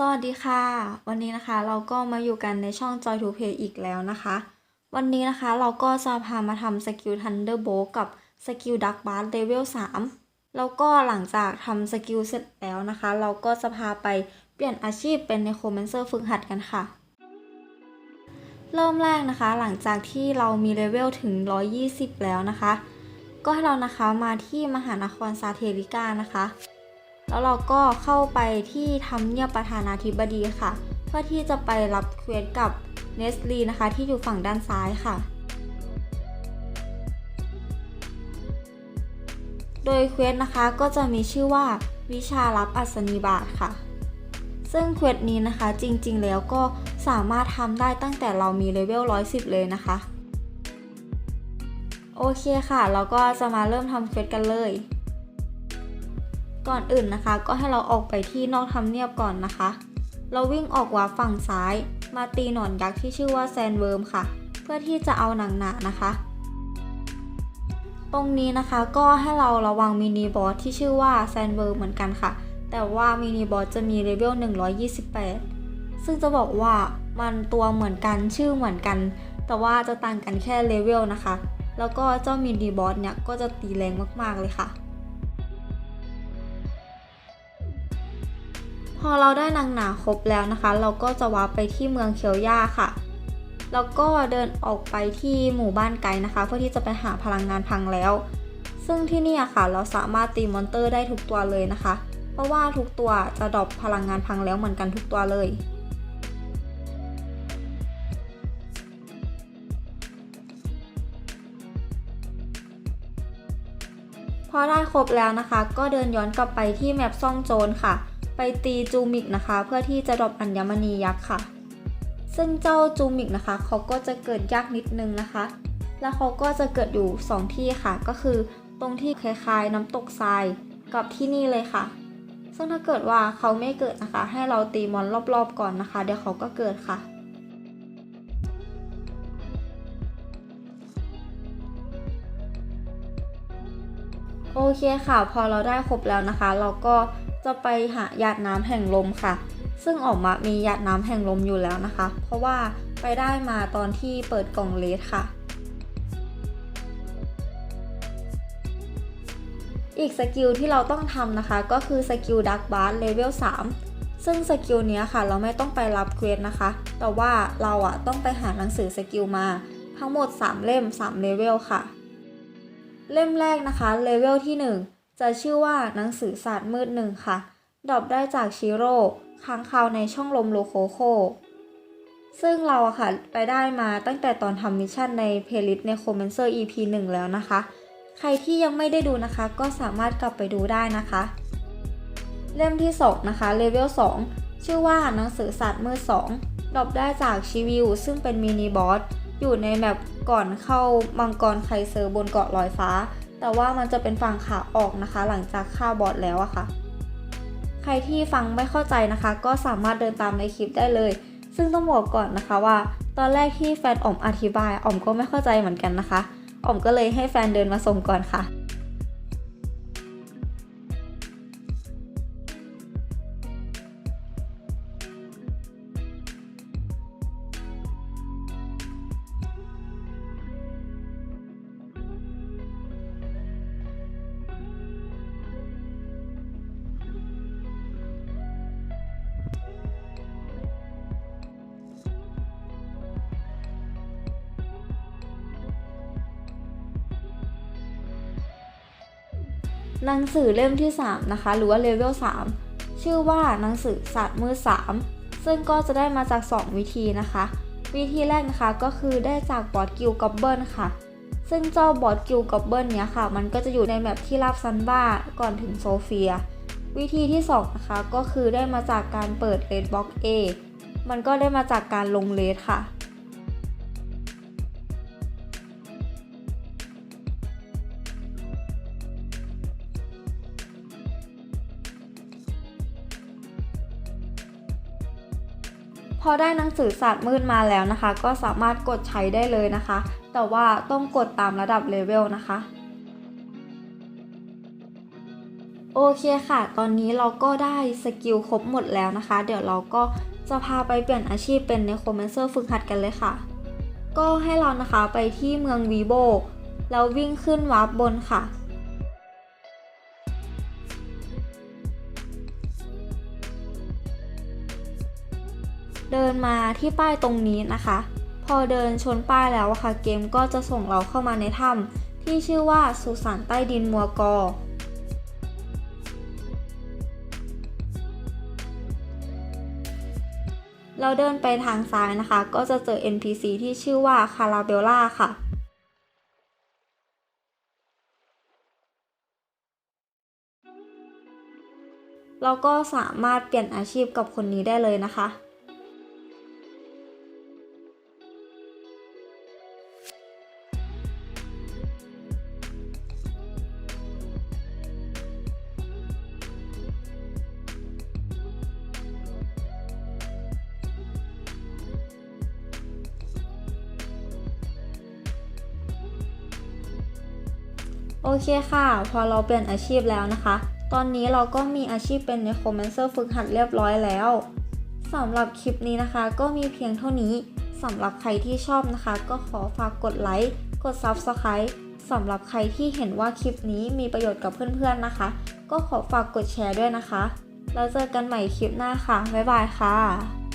สวัสดีค่ะ วันนี้นะคะเราก็มาอยู่กันในช่อง Joy to Play อีกแล้วนะคะ วันนี้นะคะเราก็จะพามาทำสกิล Thunderbolt กับสกิล Dark b a r เลเวล3แล้วก็หลังจากทำสกิลเสร็จแล้วนะคะ เราก็จะพาไปเปลี่ยนอาชีพเป็น Necromancer ฝึกหัดกันค่ะ เริ่มแรกนะคะ หลังจากที่เรามีเลเวลถึง 120 แล้วนะคะ ก็ให้เรานะคะมาที่มหานครซาเทริกานะคะ แล้วเราก็เข้าไปที่ทำเนียบประธานาธิบดีค่ะ เพื่อที่จะไปรับเควสกับเนสลีนะคะที่อยู่ฝั่งด้านซ้ายค่ะ โดยเควสนะคะก็จะมีชื่อว่าวิชารับอัศนีบาตค่ะ ซึ่งเควสนี้นะคะจริงๆแล้วก็สามารถทำได้ตั้งแต่เรามีเลเวล 110 เลยนะคะ โอเคค่ะ เราก็จะมาเริ่มทำเควสกันเลย ก่อนอื่นนะคะ ก็ให้เราออกไปที่นอกทำเนียบก่อนนะคะ เราวิ่งออกวาฝั่งซ้าย มาตีหนอนยักษ์ที่ชื่อว่าแซนเวิร์มค่ะ เพื่อที่จะเอาหนังหนานะคะ ตรงนี้นะคะก็ให้เราระวังมินิบอสที่ชื่อว่าแซนเวิร์มเหมือนกันค่ะ แต่ว่ามินิบอสจะมีเลเวล128 ซึ่งจะบอกว่ามันตัวเหมือนกันชื่อเหมือนกัน แต่ว่าจะต่างกันแค่เลเวลนะคะ แล้วก็เจ้ามินิบอสเนี่ยก็จะตีแรงมากๆเลยค่ะ อเราได้นางหนาครบแล้วนะคะ เราก็จะวาร์ปไปที่เมืองเคียวย่าค่ะ แล้วก็เดินออกไปที่หมู่บ้านไกด์นะคะ เพื่อที่จะไปหาพลังงานพังแล้ว ซึ่งที่นี่ค่ะ เราสามารถตีมอนเตอร์ได้ทุกตัวเลยนะคะ เพราะว่าทุกตัวจะดรอปพลังงานพังแล้วเหมือนกันทุกตัวเลยพอได้ครบแล้วนะคะ ก็เดินย้อนกลับไปที่แมปซ่องโจรค่ะ ไปตีจูมิกนะคะ เพื่อที่จะดรอปอัญมณียักษ์ค่ะ ซึ่งเจ้าจูมิกนะคะเขาก็จะเกิดยากนิดนึงนะคะ แล้วเขาก็จะเกิดอยู่ 2 ที่ค่ะ ก็คือตรงที่คล้ายๆ น้ำตกทรายกับที่นี่เลยค่ะ ซึ่งถ้าเกิดว่าเขาไม่เกิดนะคะ ให้เราตีมอนรอบๆก่อนนะคะ เดี๋ยวเขาก็เกิดค่ะโอเคค่ะ พอเราได้ครบแล้วนะคะ เราก็ จะไปหาหยาดน้ำแห่งลมค่ะ ซึ่งออกมามีหยาดน้ำแห่งลมอยู่แล้วนะคะ เพราะว่าไปได้มาตอนที่เปิดกล่องเลสค่ะ อีกสกิลที่เราต้องทำนะคะ ก็คือสกิลดักบาร์เลเวล3ซึ่งสกิลนี้ค่ะ เราไม่ต้องไปรับเควสนะคะ แต่ว่าเราอะต้องไปหาหนังสือสกิลมาทั้งหมด 3 เล่ม 3 เลเวลค่ะ เล่มแรกนะคะเลเวลที่ 1 จะชื่อว่าหนังสือศาสตร์มืดหนึ่งค่ะดรอปได้จากชิโร่ค้างคาวในช่องลมโลโคโค ซึ่งเราอะค่ะไปได้มาตั้งแต่ตอนทำมิชชั่นในเพลิสในโคเมนเซอร์ EP 1 แล้วนะคะ ใครที่ยังไม่ได้ดูนะคะ ก็สามารถกลับไปดูได้นะคะ เล่มที่ 2 นะคะเลเวล 2 ชื่อว่าหนังสือศาสตร์มืด2ดรอปได้จากชิวิวซึ่งเป็นมินิบอสอยู่ในแมปก่อนเข้ามังกรไคเซอร์บนเกาะลอยฟ้า แต่ว่ามันจะเป็นฝั่งขาออกนะคะ หลังจากฆ่าบอดแล้วอะค่ะ ใครที่ฟังไม่เข้าใจนะคะ ก็สามารถเดินตามในคลิปได้เลย ซึ่งต้องบอกก่อนนะคะว่า ตอนแรกที่แฟนอ๋อมอธิบายอ๋อมก็ไม่เข้าใจเหมือนกันนะคะอ๋อมก็เลยให้แฟนเดินมาส่งก่อนค่ะ หนังสือเล่มที่ 3 นะคะ หรือว่าเลเวล3ชื่อว่าหนังสือศาสตร์มือ 3 ซึ่งก็จะได้มาจาก 2 วิธีนะคะ วิธีแรกนะคะก็คือได้จากบอสกิลกอบเบิลค่ะ ซึ่งเจ้าบอสกิลกอบเบิลเนี้ยค่ะ มันก็จะอยู่ในแมปที่ราบซันบ้าก่อนถึงโซเฟีย วิธีที่ 2 นะคะ ก็คือได้มาจากการเปิดเลดบ็อก A มันก็ได้มาจากการลงเลดค่ะ พอได้หนังสือศาสตร์มืดมาแล้วนะคะ ก็สามารถกดใช้ได้เลยนะคะ แต่ว่าต้องกดตามระดับเลเวลนะคะโอเคค่ะ ตอนนี้เราก็ได้สกิลครบหมดแล้วนะคะ เดี๋ยวเราก็จะพาไปเปลี่ยนอาชีพเป็น Necromancer ฝึกหัดกันเลยค่ะ ก็ให้เรานะคะไปที่เมืองวีโบแล้ววิ่งขึ้นวาร์ปบนค่ะ เดินมาที่ป้ายตรงนี้นะคะ พอเดินชนป้ายแล้วค่ะ เกมก็จะส่งเราเข้ามาในถ้ำที่ชื่อว่าสุสานใต้ดินมัวกอเราเดินไปทางซ้ายนะคะ ก็จะเจอ NPC ที่ชื่อว่าคาราเบลล่าค่ะ เราก็สามารถเปลี่ยนอาชีพกับคนนี้ได้เลยนะคะ โอเคค่ะ พอเราเปลี่ยนอาชีพแล้วนะคะ ตอนนี้เราก็มีอาชีพเป็น Necromancer ฝึกหัดเรียบร้อยแล้วสำหรับคลิปนี้นะคะ ก็มีเพียงเท่านี้สำหรับใครที่ชอบนะคะ ก็ขอฝากกดไลค์กด Subscribe สำหรับใครที่เห็นว่าคลิปนี้มีประโยชน์กับเพื่อนๆนะคะ ก็ขอฝากกดแชร์ด้วยนะคะ แล้วเจอกันใหม่คลิปหน้าค่ะ บ๊ายบายค่ะ